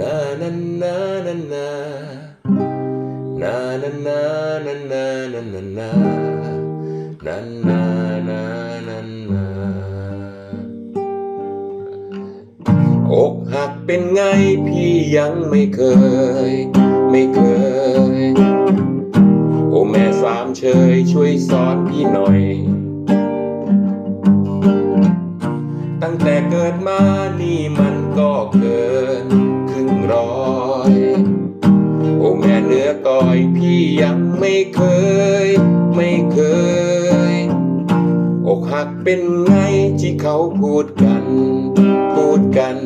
นานานานานานานานานานานานานานานานานานาอกหักเป็นไงพี่ยังไม่เคย ไม่เคย โอ้แม่สามเชยช่วยสอนพี่หน่อย ตั้งแต่เกิดมานี่มันก็เกิน ย ไม่เคย อกหักเป็นไงที่เขาพูดกัน พูดกัน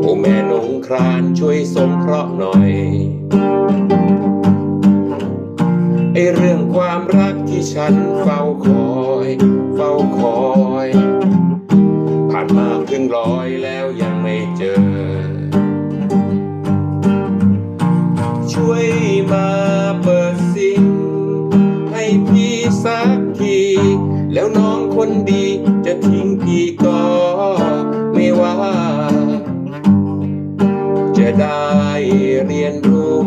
โอ้แม่หนงครานช่วยสงเคราะห์หน่อยไอเรื่องความรักที่ฉันเฝ้าคอย เฝ้าคอย ผ่านมาครึ่งร้อยแล้วยังไม่เจอ คนดี จะทิ้งพี่ก็ไม่ว่า จะได้เรียนรู้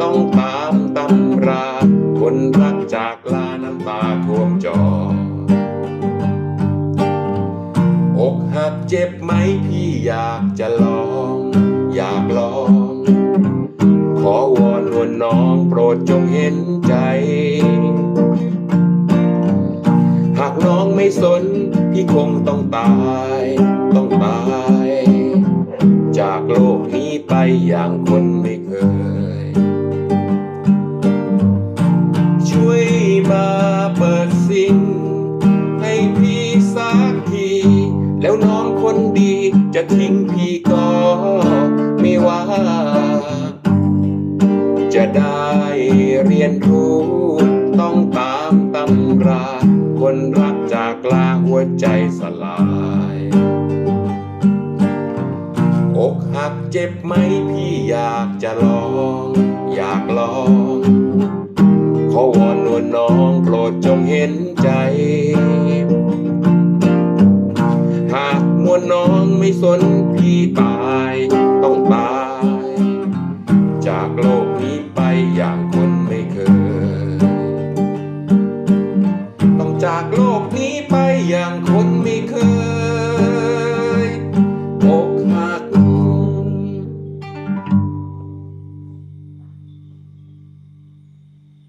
ต้องตามตำรา คนรักจากลาน้ำตาท่วมจออกหักเจ็บไหมพี่อยากจะลอง อยากลอง ขอวอนวนน้องโปรดจงเห็นใจ สนพี่คงต้องตาย ต้องตาย จากโลกนี้ไปอย่างคนไม่เคย ช่วยมาเปิดซิงให้พี่สักที แล้วน้องคนดีจะทิ้งพี่ก็ไม่ว่า จะได้เรียนรู้ต้องตามตำรา คนรักจากลาหัวใจสลายอกหักเจ็บไหมพี่อยากจะลอง อยากลอง ขอวอนนวลน้องโปรดจงเห็นใจ หากมวลน้องไม่สนพี่ตายต้องตาย จากโลกนี้ไปอย่างคนไม่เคย จากโลกนี้ไปอย่างคน